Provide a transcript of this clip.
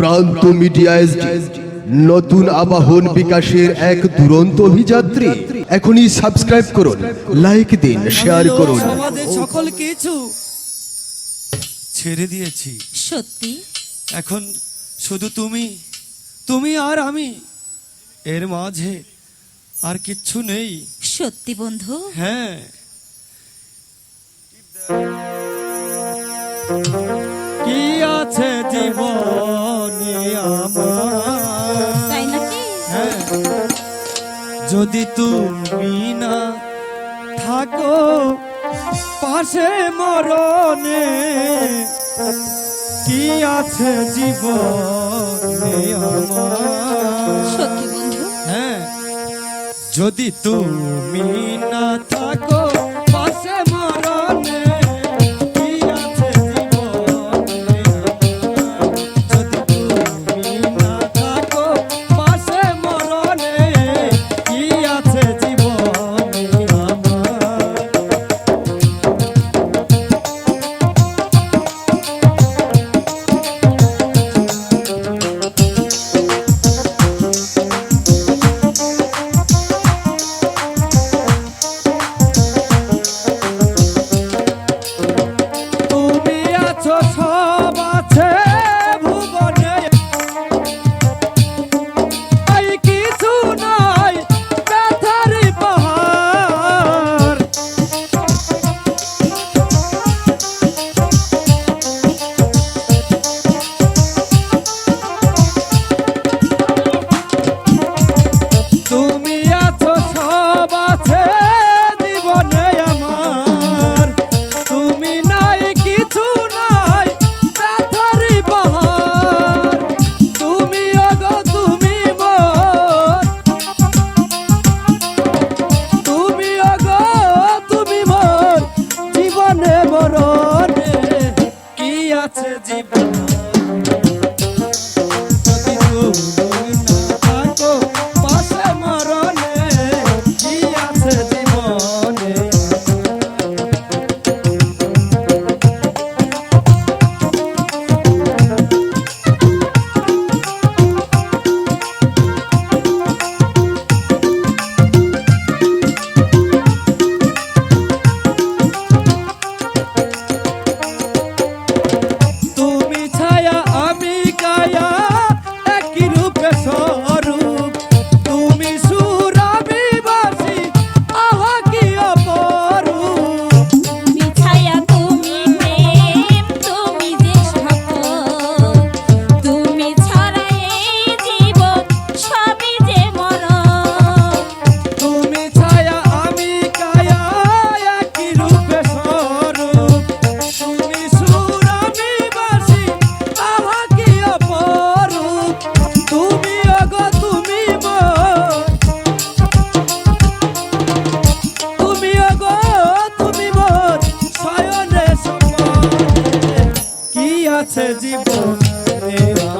প্রান্ত মিডিয়া নতুন আবাহন বিকাশের এক দুরন্ত অভিযাত্রী। এখনই সাবস্ক্রাইব করুন লাইক দিন শেয়ার করুন সমাজে সকল কিছু ছেড়ে দিয়েছি। সত্যি? এখন শুধু তুমি তুমি আর আমি এর মাঝে আর কিচ্ছু নেই। সত্যি বন্ধু? হ্যাঁ। কি আছে জীবনে আমার? যদি তুমি না থাকো পাশে মরণে কি আছে জীবনে হ্যাঁ যদি তুমি না সব মরণে কি আছে জীবন? গেছে জীবন